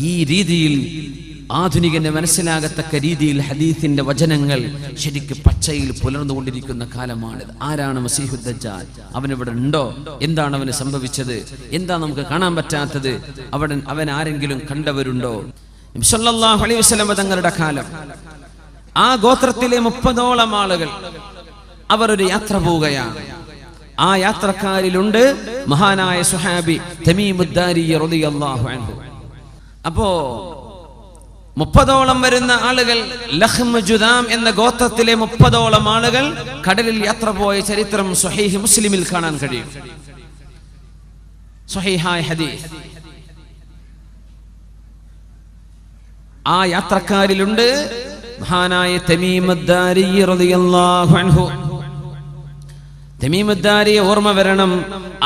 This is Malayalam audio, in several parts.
ഈ രീതിയിൽ ആധുനികന് മനസ്സിലാകത്തക്ക രീതിയിൽ ഹദീസിന്റെ വചനങ്ങൾ ശരിക്ക് പച്ചയിൽ പുലർന്നുകൊണ്ടിരിക്കുന്ന കാലമാണിത്. ആരാണ് മസീഹുദ്ദാൽ അവനിവിടെ ഉണ്ടോ? എന്താണ് അവന് സംഭവിച്ചത്? എന്താ നമുക്ക് കാണാൻ പറ്റാത്തത്? അവിടെ അവൻ ആരെങ്കിലും കണ്ടവരുണ്ടോ? വസല്ലം തങ്ങളുടെ കാലം. ആ ഗോത്രത്തിലെ മുപ്പതോളം ആളുകൾ അവർ ഒരു യാത്ര പോവുകയാണ്. ആ യാത്രക്കാരിലുണ്ട് മഹാനായ സുഹാബി തമീമുദ്ദാരി അൻഹു. അപ്പോ മുപ്പതോളം വരുന്ന ആളുകൾ ലഹ്മ ജുദാം എന്ന ഗോത്രത്തിലെ മുപ്പതോളം ആളുകൾ കടലിൽ യാത്ര പോയ ചരിത്രം സ്വഹീഹ് മുസ്ലിമിൽ കാണാൻ കഴിയും. ഹദീസ്. ആ യാത്രക്കാരിലുണ്ട് മഹാനായ തമീമദ്ദാരി റളിയല്ലാഹു അൻഹു. തമീമുദ്ദാരിയെ ഓർമ്മ വരണം.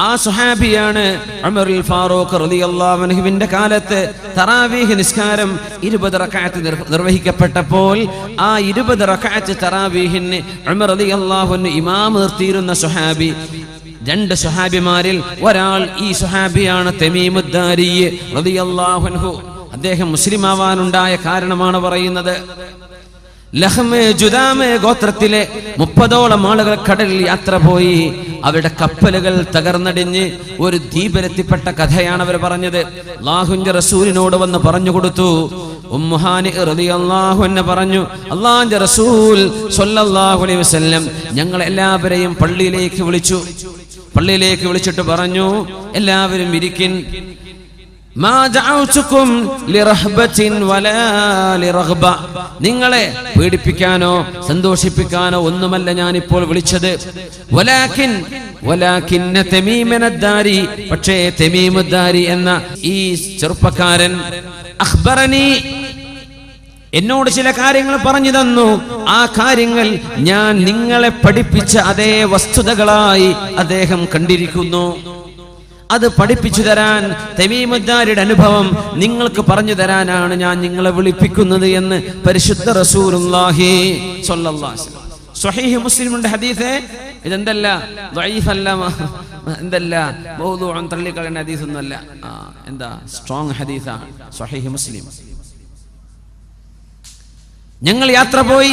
ആ സുഹാബിയാണ് ഉമറുൽ ഫാറൂഖ് റളിയല്ലാഹു അൻഹുവിന്റെ കാലത്ത് തറാവീഹ് നിസ്കാരം ഇരുപത് റക്അത്ത് നിർവഹിക്കപ്പെട്ടപ്പോൾ ആ ഇരുപത് റക്അത്ത് തറാവീഹിന് ഉമർ റളിയല്ലാഹു അൻഹു ഇമാം നിർത്തിയിരുന്ന സുഹാബി. രണ്ട് സുഹാബിമാരിൽ ഒരാൾ ഈ സുഹാബിയാണ് തമീമുദ്ദാരി റളിയല്ലാഹു അൻഹു. അദ്ദേഹം മുസ്ലിം ആവാനുണ്ടായ കാരണമാണ് പറയുന്നത്. ലഹ്മ് ജുദാമേ ഗോത്രത്തിലെ മുപ്പതോളം ആളുകൾ കടലിൽ യാത്ര പോയി. അവരുടെ കപ്പലുകൾ തകർന്നടിഞ്ഞ് ഒരു ദ്വീപിലെത്തിപ്പെട്ട കഥയാണ് അവർ പറഞ്ഞത്. അള്ളാഹുന്റെ റസൂലിനോട് വന്ന് പറഞ്ഞു കൊടുത്തു. ഉമ്മുഹാനി പറഞ്ഞു റസൂൽ അലൈഹി ഞങ്ങൾ എല്ലാവരെയും പള്ളിയിലേക്ക് വിളിച്ചു. പള്ളിയിലേക്ക് വിളിച്ചിട്ട് പറഞ്ഞു എല്ലാവരും ഇരിക്കിൻ. നിങ്ങളെ പീഡിപ്പിക്കാനോ സന്തോഷിപ്പിക്കാനോ ഒന്നുമല്ല ഞാൻ ഇപ്പോൾ വിളിച്ചത് പക്ഷേ തെമീമദ്ദാരി എന്ന ഈ ചെറുപ്പക്കാരൻ അഖ്ബറനി എന്നോട് ചില കാര്യങ്ങൾ പറഞ്ഞു തന്നു. ആ കാര്യങ്ങൾ ഞാൻ നിങ്ങളെ പഠിപ്പിച്ച അതേ വസ്തുതകളായി അദ്ദേഹം കണ്ടിരിക്കുന്നു. അത് പഠിപ്പിച്ചു തരാൻ തെമീമുദ്ദാരുടെ അനുഭവം നിങ്ങൾക്ക് പറഞ്ഞു തരാനാണ് ഞാൻ നിങ്ങളെ വിളിപ്പിക്കുന്നത് എന്ന് പരിശുദ്ധ റസൂലുള്ളാഹി. സ്വഹീഹ് മുസ്ലിമുണ്ട് ഹദീസേ ഇതെന്തല്ല? ദഈഫല്ല മ- എന്തല്ല? മൗദൂഅൻ തള്ളിക്കളയുന്ന ഹദീസ് ഒന്നുമല്ല എന്താ? സ്ട്രോങ് ഹദീസാണ് സ്വഹീഹ് മുസ്ലിം. ഞങ്ങൾ യാത്ര പോയി.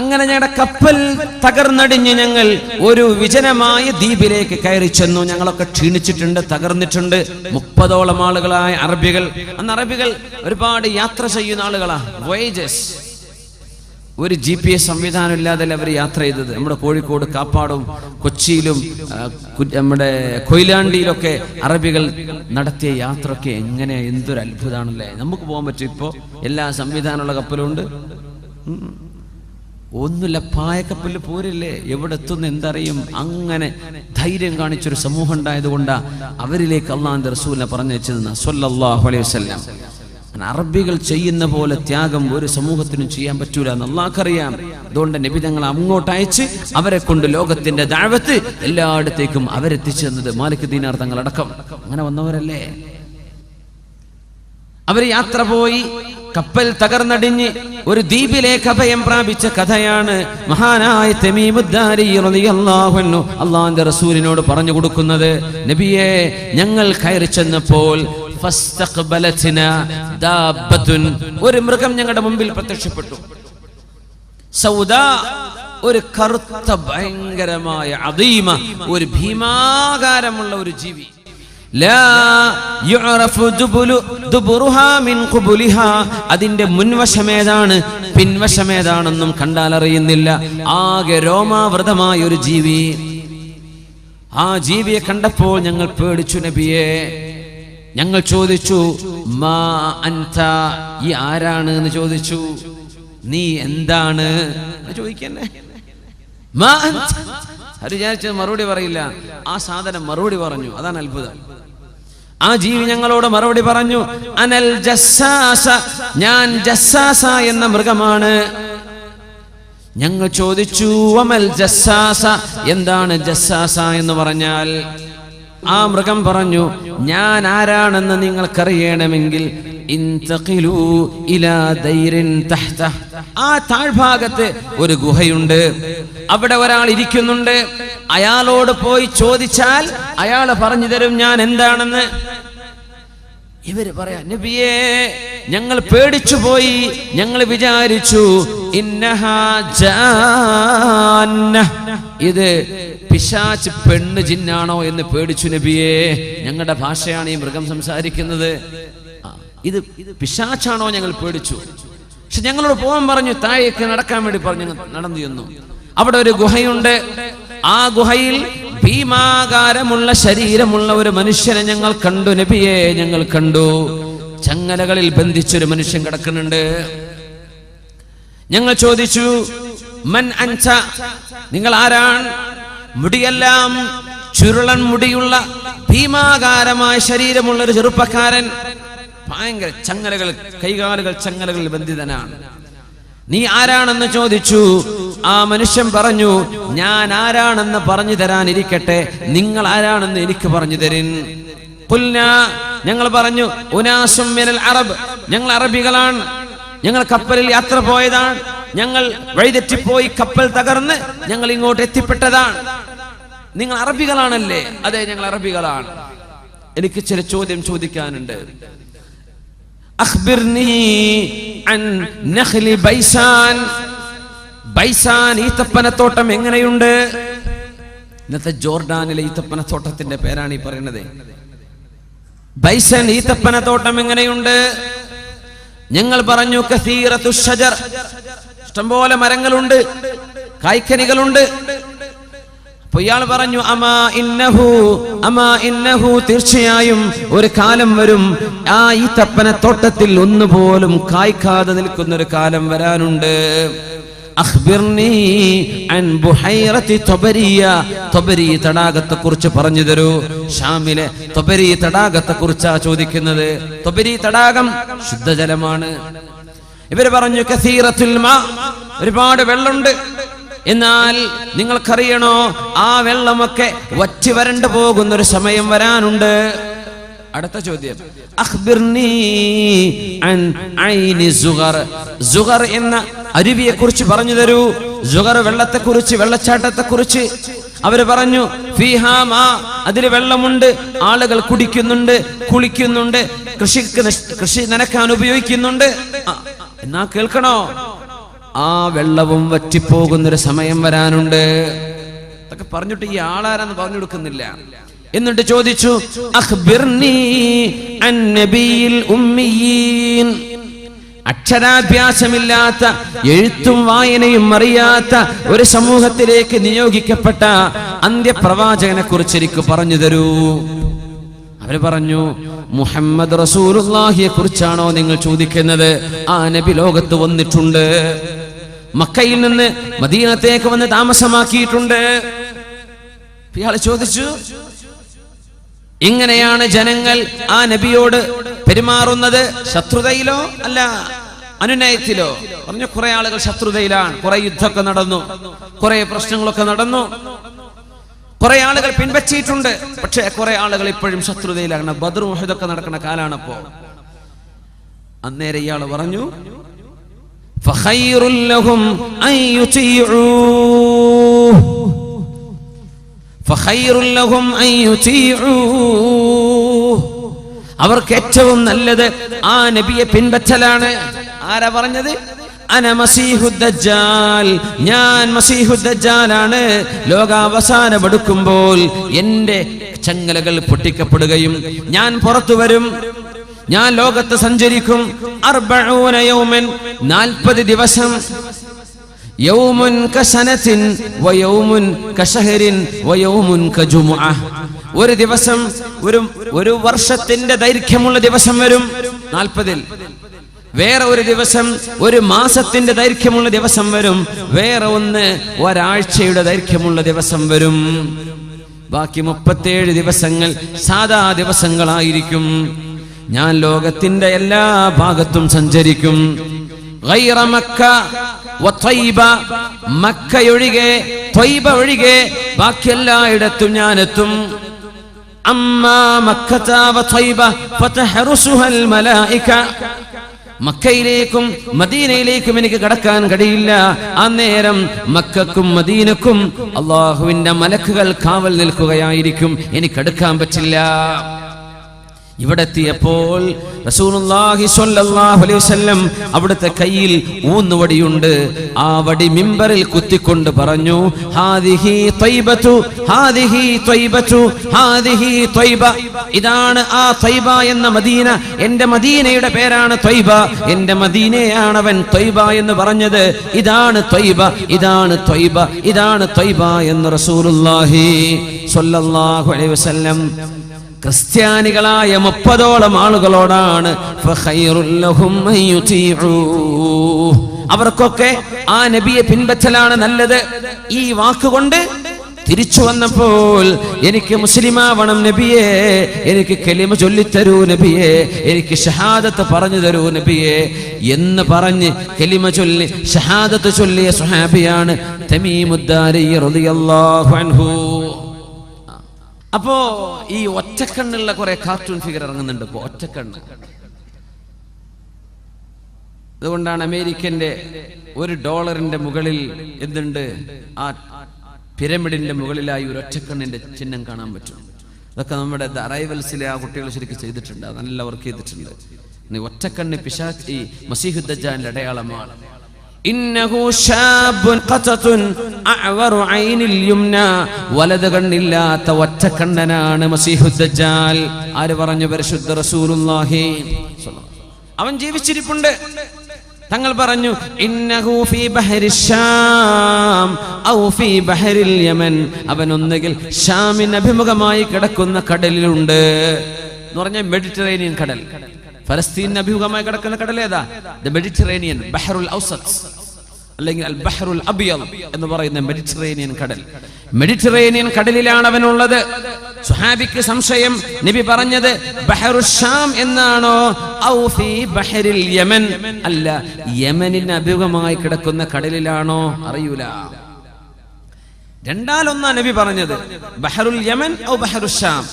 അങ്ങനെ ഞങ്ങളുടെ കപ്പൽ തകർന്നടിഞ്ഞ് ഞങ്ങൾ ഒരു വിജനമായ ദ്വീപിലേക്ക് കയറി ചെന്നു. ഞങ്ങളൊക്കെ ക്ഷീണിച്ചിട്ടുണ്ട് തകർന്നിട്ടുണ്ട്. മുപ്പതോളം ആളുകളായ അറബികൾ. അന്ന് അറബികൾ ഒരുപാട് യാത്ര ചെയ്യുന്ന ആളുകളാ. വോയേജസ് ഒരു ജി പി എസ് സംവിധാനം ഇല്ലാതെ അവർ യാത്ര ചെയ്തത്? നമ്മുടെ കോഴിക്കോട് കാപ്പാടും കൊച്ചിയിലും നമ്മുടെ കൊയിലാണ്ടിയിലൊക്കെ അറബികൾ നടത്തിയ യാത്രയൊക്കെ എങ്ങനെ എന്തൊരു അത്ഭുതമാണല്ലേ നമുക്ക് പോകാൻ പറ്റും ഇപ്പോൾ എല്ലാ സംവിധാനമുള്ള കപ്പലുണ്ട്. ഒന്നുമില്ല പായക്കപ്പൽ പോരല്ലേ? എവിടെ എത്തുന്ന എന്തറിയും? അങ്ങനെ ധൈര്യം കാണിച്ചൊരു സമൂഹം ഉണ്ടായതുകൊണ്ടാ അവരിലേക്ക് അള്ളാന്റെ റസൂലിനെ പറഞ്ഞു സല്ലല്ലാഹു അലൈഹി അറബികൾ ചെയ്യുന്ന പോലെ ത്യാഗം ഒരു സമൂഹത്തിനും ചെയ്യാൻ പറ്റൂല എന്ന് അതുകൊണ്ട് നബി തങ്ങൾ അങ്ങോട്ട് അയച്ച് അവരെ കൊണ്ട് ലോകത്തിന്റെ താഴത്ത് എല്ലായിടത്തേക്കും അവരെത്തിച്ചു തന്നത് മാലിക് ദീനാർ തങ്ങളടക്കം. അങ്ങനെ വന്നവരല്ലേ? അവർ യാത്ര പോയി കപ്പൽ തകർന്നടിഞ്ഞ് ഒരു ദ്വീപിലേക്ക് അഭയം പ്രാപിച്ച കഥയാണ് മഹാനായ അള്ളാന്റെ റസൂലിനോട് പറഞ്ഞു കൊടുക്കുന്നത്. നബിയെ ഞങ്ങൾ കയറി ചെന്നപ്പോൾ ഒരു മൃഗം ഞങ്ങളുടെ മുമ്പിൽ പ്രത്യക്ഷപ്പെട്ടു. സൗദ ഒരു കറുത്ത ഭയങ്കരമായ അതീമ ഒരു ഭീമാകാരമുള്ള ഒരു ജീവി. അതിന്റെ മുൻവശമേതാണ്? പിൻവശമേതാണെന്നും കണ്ടാൽ അറിയുന്നില്ല ആകെ രോമാവൃതമായ ഒരു ജീവി. ആ ജീവിയെ കണ്ടപ്പോൾ ഞങ്ങൾ പേടിച്ചു നബിയെ. ഞങ്ങൾ ചോദിച്ചു മാ അൻത? ഈ ആരാണ്? എന്ന് ചോദിച്ചു. നീ എന്താണ്? ചോദിക്കന്നെ. മാ വിചാരിച്ചത് മറുപടി പറയില്ല. ആ സാധനം മറുപടി പറഞ്ഞു. അതാണ് അത്ഭുതം. ആ ജീവി ഞങ്ങളോട് മറുപടി പറഞ്ഞു അനൽ ജസ്സാസ ഞാൻ ജസ്സാസ എന്ന മൃഗമാണ്. ഞങ്ങൾ ചോദിച്ചു അമൽ ജസ്സാസ എന്താണ് ജസ്സാസ എന്ന് പറഞ്ഞാൽ? ആ മൃഗം പറഞ്ഞു ഞാൻ ആരാണെന്ന് നിങ്ങൾക്കറിയണമെങ്കിൽ. ആ താഴ്ഭാഗത്ത് ഒരു ഗുഹയുണ്ട്. അവിടെ ഒരാൾ ഇരിക്കുന്നുണ്ട്. അയാളോട് പോയി ചോദിച്ചാൽ അയാൾ പറഞ്ഞു തരും ഞാൻ എന്താണെന്ന്? ഇവർ പറയാ നബിയേ ഞങ്ങൾ പേടിച്ചു പോയി. ഞങ്ങൾ വിചാരിച്ചു. ഇത് പിശാച്ച് പെണ്ണ് ജിന്നാണോ എന്ന് പേടിച്ചു നബിയേ ഞങ്ങളുടെ ഭാഷയാണ് ഈ മൃഗം സംസാരിക്കുന്നത്. ഇത് പിശാച്ചാണോ ഞങ്ങൾ പേടിച്ചു? പക്ഷെ ഞങ്ങളോട് പോകാൻ പറഞ്ഞു താഴേക്ക് നടക്കാൻ വേണ്ടി പറഞ്ഞു നടന്നു ചെന്നു. അവിടെ ഒരു ഗുഹയുണ്ട്. ആ ഗുഹയിൽ ഭീമാകാരമുള്ള ശരീരമുള്ള ഒരു മനുഷ്യനെ ഞങ്ങൾ കണ്ടു. നബിയെ ഞങ്ങൾ കണ്ടു. ചങ്ങലകളിൽ ബന്ധിച്ചൊരു മനുഷ്യൻ കിടക്കുന്നുണ്ട്. ഞങ്ങൾ ചോദിച്ചു മൻ അൻസ നിങ്ങൾ ആരാണ്? മുടിയെല്ലാം ചുരുളൻ മുടിയുള്ള ഭീമാകാരമായ ശരീരമുള്ള ഒരു ചെറുപ്പക്കാരൻ. ഭയങ്കര ചങ്ങലകൾ കൈകാലുകൾ ചങ്ങലകളിൽ ബന്ധിതനാണ്. നീ ആരാണെന്ന് ചോദിച്ചു? ആ മനുഷ്യൻ പറഞ്ഞു ഞാൻ ആരാണെന്ന് പറഞ്ഞു തരാനിരിക്കട്ടെ. നിങ്ങൾ ആരാണെന്ന് എനിക്ക് പറഞ്ഞു തരിൻ. ഞങ്ങൾ പറഞ്ഞു ഉനാസും അറബ്. ഞങ്ങൾ അറബികളാണ്. ഞങ്ങൾ കപ്പലിൽ യാത്ര പോയതാണ്. ഞങ്ങൾ വഴിതെറ്റിപ്പോയി കപ്പൽ തകർന്ന് ഞങ്ങൾ ഇങ്ങോട്ട് എത്തിപ്പെട്ടതാണ്. നിങ്ങൾ അറബികളാണല്ലേ? അതെ ഞങ്ങൾ അറബികളാണ്. എനിക്ക് ചില ചോദ്യം ചോദിക്കാനുണ്ട്. അഖ്ബിർനി അൻ നഖ്ലി ബൈസാൻ ബൈസാൻ ഈത്തപ്പനത്തോട്ടം എങ്ങനെയുണ്ട്? ഇന്നത്തെ ജോർഡാനിലെ ഈത്തപ്പനത്തോട്ടത്തിന്റെ പേരാണ് ഈ പറയുന്നത്. ബൈസൻ ഈത്തപ്പനത്തോട്ടം എങ്ങനെയുണ്ട്? ഞങ്ങൾ പറഞ്ഞു കസീറത്തു ഷജർ ഇഷ്ടംപോലെ മരങ്ങളുണ്ട് കായ്ക്കനികളുണ്ട് അപ്പൊ ഇയാൾ പറഞ്ഞു അമാ ഇന്നഹു അമാ ഇന്നഹു. തീർച്ചയായും ഒരു കാലം വരും. ആ ഈ തപ്പന തോട്ടത്തിൽ ഒന്നുപോലും കായ്ക്കാതെ നിൽക്കുന്ന ഒരു കാലം വരാനുണ്ട്. തടാകത്തെ കുറിച്ച് പറഞ്ഞു തരൂ. ഷാമിലെ തൊബരി തടാകത്തെ കുറിച്ചാ ചോദിക്കുന്നത്? തൊബരി തടാകം ശുദ്ധജലമാണ്. ഇവർ പറഞ്ഞു കസീറത്തുൽ ഒരുപാട് വെള്ളമുണ്ട്. എന്നാൽ നിങ്ങൾക്കറിയണോ ആ വെള്ളമൊക്കെ വറ്റി വരണ്ടു പോകുന്ന ഒരു സമയം വരാനുണ്ട്? അടുത്ത ചോദ്യം. എന്ന അരുവിയെ കുറിച്ച് പറഞ്ഞു തരൂ. സുഗർ വെള്ളത്തെ കുറിച്ച് വെള്ളച്ചാട്ടത്തെ കുറിച്ച് അവർ പറഞ്ഞു അതിൽ വെള്ളമുണ്ട് ആളുകൾ കുടിക്കുന്നുണ്ട് കുളിക്കുന്നുണ്ട് കൃഷിക്ക് കൃഷി നനക്കാൻ ഉപയോഗിക്കുന്നുണ്ട്. എന്നാ കേൾക്കണോ? ആ വെള്ളവും വറ്റിപ്പോകുന്നൊരു സമയം വരാനുണ്ട്. അതൊക്കെ പറഞ്ഞിട്ട് ഈ ആളാരാന്ന് പറഞ്ഞു കൊടുക്കുന്നില്ല. എന്നിട്ട് ചോദിച്ചു അക്ഷരാഭ്യാസമില്ലാത്ത എഴുത്തും വായനയും അറിയാത്ത ഒരു സമൂഹത്തിലേക്ക് നിയോഗിക്കപ്പെട്ട അന്ത്യപ്രവാചകനെ കുറിച്ച് എനിക്ക് പറഞ്ഞു തരൂ. അവർ പറഞ്ഞു മുഹമ്മദ് റസൂലുള്ളാഹിയെ കുറിച്ചാണോ നിങ്ങൾ ചോദിക്കുന്നത്? ആ നബി ലോകത്ത് വന്നിട്ടുണ്ട്. മക്കയിൽ നിന്ന് മദീനത്തേക്ക് വന്ന് താമസമാക്കിയിട്ടുണ്ട്. ഇയാൾ ചോദിച്ചു ഇങ്ങനെയാണ് ജനങ്ങൾ ആ നബിയോട് പെരുമാറുന്നത്? ശത്രുതയിലോ അല്ല അനുനയത്തിലോ? പറഞ്ഞു കുറെ ആളുകൾ ശത്രുതയിലാണ്. കുറെ യുദ്ധമൊക്കെ നടന്നു. കുറെ പ്രശ്നങ്ങളൊക്കെ നടന്നു. കുറെ ആളുകൾ പിൻവച്ചിട്ടുണ്ട് പക്ഷെ കുറെ ആളുകൾ ഇപ്പോഴും ശത്രുതയിലാണ്. ബദർ മുഹദൊക്കെ നടക്കുന്ന കാലാണപ്പോ അന്നേരം ഇയാൾ പറഞ്ഞു അവർക്ക് ഏറ്റവും നല്ലത് ആ നബിയെ പിൻപറ്റലാണ്. ആരാ പറഞ്ഞത്? ഞാൻ മസീഹുദ്ദാലാണ് ലോകാവസാനം എന്റെ ചങ്ങലകൾ പൊട്ടിക്കപ്പെടുകയും ഞാൻ പുറത്തു വരും. ഞാൻ ലോകത്ത് സഞ്ചരിക്കും യൗമൻ നാൽപ്പത് ദിവസം. ഒരു ദിവസം ഒരു ഒരു വർഷത്തിന്റെ ദൈർഘ്യമുള്ള ദിവസം വരും നാൽപ്പതിൽ. വേറെ ഒരു ദിവസം ഒരു മാസത്തിന്റെ ദൈർഘ്യമുള്ള ദിവസം വരും. വേറെ ഒന്ന് ഒരാഴ്ചയുടെ ദൈർഘ്യമുള്ള ദിവസം വരും. ബാക്കി മുപ്പത്തേഴ് ദിവസങ്ങൾ സാധാ ദിവസങ്ങളായിരിക്കും. ഞാൻ ലോകത്തിന്റെ എല്ലാ ഭാഗത്തും സഞ്ചരിക്കും. മക്കയൊഴികെ ത്വൈബ ഒഴികെ ബാക്കി ഫതഹറുസുഹൽ മലായിക. മക്കയിലേക്കും മദീനയിലേക്കും എനിക്ക് കടക്കാൻ കഴിയില്ല. നേരം മക്കക്കും മദീനക്കും അള്ളാഹുവിന്റെ മലക്കുകൾ കാവൽ നിൽക്കുകയായിരിക്കും. എനിക്ക് എടുക്കാൻ പറ്റില്ല. ഇവിടെ എത്തിയപ്പോൾ അവിടുത്തെ കയ്യിൽ ഊന്നുവടിയുണ്ട് ആ വടി മിമ്പറിൽ കുത്തിക്കൊണ്ട് പറഞ്ഞു ഇതാണ് ആ തൈബ എന്ന മദീന. എന്റെ മദീനയുടെ പേരാണ് തൈബ. എന്റെ മദീനയാണ് അവൻ തൈബ എന്ന് പറഞ്ഞത്. ഇതാണ് തൈബ ഇതാണ് തൈബ ഇതാണ് തൈബ എന്ന് റസൂലുള്ളാഹി സ്വല്ലല്ലാഹു അലൈഹി വസല്ലം ക്രിസ്ത്യാനികളായ മുപ്പതോളം ആളുകളോടാണ് അവർക്കൊക്കെ ആ നബിയെ പിൻപറ്റലാണ് നല്ലത്. ഈ വാക്കുകൊണ്ട് തിരിച്ചു വന്നപ്പോൾ എനിക്ക് മുസ്ലിമാവണം നബിയെ എനിക്ക് കെലിമ ചൊല്ലിത്തരൂ നബിയെ എനിക്ക് ഷഹാദത്ത് പറഞ്ഞു തരൂ നബിയെ എന്ന് പറഞ്ഞ് കലിമ ചൊല്ലി ഷഹാദത്ത് ചൊല്ലിയ സുഹാബിയാണ് തമീമുദ്ദാരി റളിയല്ലാഹു അൻഹു. അപ്പോ ഈ ഒറ്റക്കണ്ണുള്ള കുറെ കാർട്ടൂൺ ഫിഗർ ഇറങ്ങുന്നുണ്ട് ഇപ്പോ ഒറ്റക്കണ്ണ്. അതുകൊണ്ടാണ് അമേരിക്കന്റെ ഒരു ഡോളറിന്റെ മുകളിൽ എന്തുണ്ട്? ആ പിരമിഡിന്റെ മുകളിലായി ഒരു ഒറ്റക്കണ്ണിന്റെ ചിഹ്നം കാണാൻ പറ്റും. അതൊക്കെ നമ്മുടെ അറൈവൽസിലെ ആ കുട്ടികൾ ശരിക്കും ചെയ്തിട്ടുണ്ട് നല്ല വർക്ക് ചെയ്തിട്ടുണ്ട്. ഒറ്റക്കണ്ണ് പിശാച്ച് ഈ മസീഹുദ്ദജാന്റെ അടയാളമാണ്. ഇന്നഹു ഷാബുൻ ഖതതുൻ അഅവറു ഐനിൽ യുംന. വലത് കണ്ണില്ലാത്ത മസീഹു ദജ്ജാൽ ആര് പറഞ്ഞു പരിശുദ്ധ റസൂലുള്ളാഹി? അവൻ ജീവിച്ചിരിപ്പുണ്ട്. തങ്ങൾ പറഞ്ഞു ഇന്നഹു ഫീ ബഹരി ഷാം ഔ ഫീ ബഹരിൽ യമൻ. അവൻ ഒന്നുകിൽ ഷാമിന് അഭിമുഖമായി കിടക്കുന്ന കടലിലുണ്ട് എന്ന് പറഞ്ഞ മെഡിറ്ററേനിയൻ കടൽ. ഫലസ്തീനിന് അഭിമുഖമായി കിടക്കുന്ന കടൽ ഏതാ? ദ മെഡിറ്ററേനിയൻ ബഹറുൽ ഔസത്ത് അല്ലെങ്കിൽ അൽ ബഹറുൽ അബിയൽ എന്ന് പറയുന്ന മെഡിറ്ററേനിയൻ കടൽ. മെഡിറ്ററേനിയൻ കടലിലാണ് അവനുള്ളത്. സുഹാബിക്ക് സംശയം. നബി പറഞ്ഞത് ബഹറുഷാം എന്നാണോ? ബഹരിൽ യമൻ. അല്ല യമനിന് അഭിമുഖമായി കിടക്കുന്ന കടലിലാണോ? അറിയൂല. രണ്ടാലൊന്നാ നബി പറഞ്ഞത് ബഹറുൽ യമൻ ഔ ബഹറുൽ ഷാം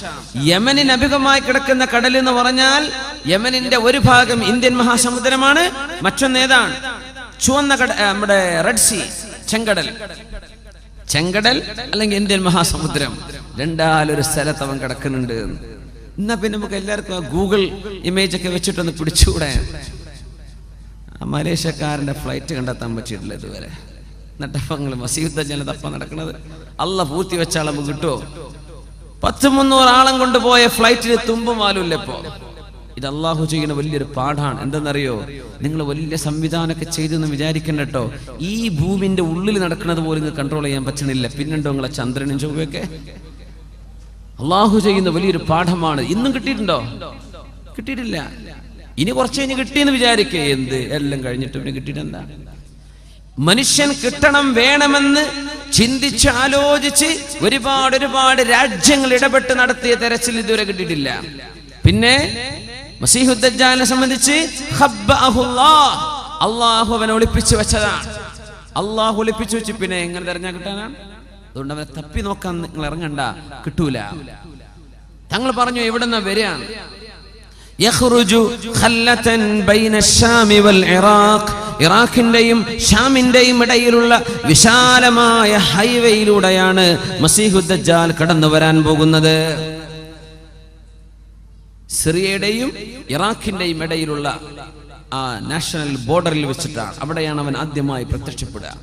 യമനിന് അഭിമുഖമായി കിടക്കുന്ന കടൽ എന്ന് പറഞ്ഞാൽ യമനിന്റെ ഒരു ഭാഗം ഇന്ത്യൻ മഹാസമുദ്രമാണ് മറ്റൊന്നേതാണ് ചുവന്ന കട നമ്മുടെ റെഡ് സീ ചെങ്കടൽ. ചെങ്കടൽ അല്ലെങ്കിൽ ഇന്ത്യൻ മഹാസമുദ്രം. രണ്ടാലൊരു സ്ഥലത്ത് അവൻ കിടക്കുന്നുണ്ട് എന്നാ. പിന്നെ നമുക്ക് എല്ലാവർക്കും ആ ഗൂഗിൾ ഇമേജ് ഒക്കെ വെച്ചിട്ടൊന്ന് പിടിച്ചുകൂടെ? ആ ഫ്ലൈറ്റ് കണ്ടെത്താൻ പറ്റിയിട്ടില്ല ഇതുവരെ. എന്നിട്ടപ്പങ്ങൾ മസീദ് ജനതപ്പ നടക്കുന്നത് അല്ല പൂത്തി വെച്ചാൽ നമുക്ക് കിട്ടുമോ പത്ത് മുന്നൂറ് ആളം കൊണ്ടുപോയ ഫ്ലൈറ്റിന് തുമ്പും വാലുമില്ല ഇപ്പോ. ഇത് അള്ളാഹു ചെയ്യുന്ന വലിയൊരു പാഠാണ്. എന്തെന്നറിയോ? നിങ്ങൾ വലിയ സംവിധാനമൊക്കെ ചെയ്തെന്ന് വിചാരിക്കണ്ട കേട്ടോ. ഈ ഭൂമിന്റെ ഉള്ളിൽ നടക്കുന്നത് പോലും നിങ്ങൾ കൺട്രോൾ ചെയ്യാൻ പറ്റണില്ല. പിന്നുണ്ടോ നിങ്ങളെ ചന്ദ്രനും ചൊവ്വയൊക്കെ? അള്ളാഹു ചെയ്യുന്ന വലിയൊരു പാഠമാണ്. ഇന്നും കിട്ടിയിട്ടുണ്ടോ? കിട്ടിയിട്ടില്ല. ഇനി കുറച്ച് കഴിഞ്ഞ് കിട്ടിയെന്ന് വിചാരിക്കേ. എന്ത്? എല്ലാം കഴിഞ്ഞിട്ട് പിന്നെ കിട്ടിയിട്ടെന്താ മനുഷ്യൻ കിട്ടണം വേണമെന്ന് ചിന്തിച്ച് ആലോചിച്ച് ഒരുപാട് ഒരുപാട് രാജ്യങ്ങൾ ഇടപെട്ട് നടത്തിയ തെരച്ചിൽ ഇതുവരെ കിട്ടിയിട്ടില്ല. പിന്നെ മസീഹുദ്ദാനെ സംബന്ധിച്ച് അള്ളാഹു അവനെ ഒളിപ്പിച്ചു വെച്ചതാണ്. അള്ളാഹു ഒളിപ്പിച്ചു വെച്ചു പിന്നെ എങ്ങനെ തെരഞ്ഞാൽ കിട്ടാനാണ് അതുകൊണ്ട് അവനെ തപ്പി നോക്കാൻ നിങ്ങൾ ഇറങ്ങണ്ട. കിട്ടൂല. തങ്ങൾ പറഞ്ഞു എവിടെ നിന്നാ വരികയാണ് ഇറാഖിന്റെയും ഷാമിന്റെയും ഇടയിലുള്ള വിശാലമായ ഹൈവേയിലൂടെയാണ് മസീഹുദ്ദാൽ കടന്നു വരാൻ പോകുന്നത്. സിറിയയുടെയും ഇറാഖിന്റെയും ഇടയിലുള്ള ആ നാഷണൽ ബോർഡറിൽ വെച്ചിട്ടാണ്. അവിടെയാണ് അവൻ ആദ്യമായി പ്രത്യക്ഷപ്പെടുക.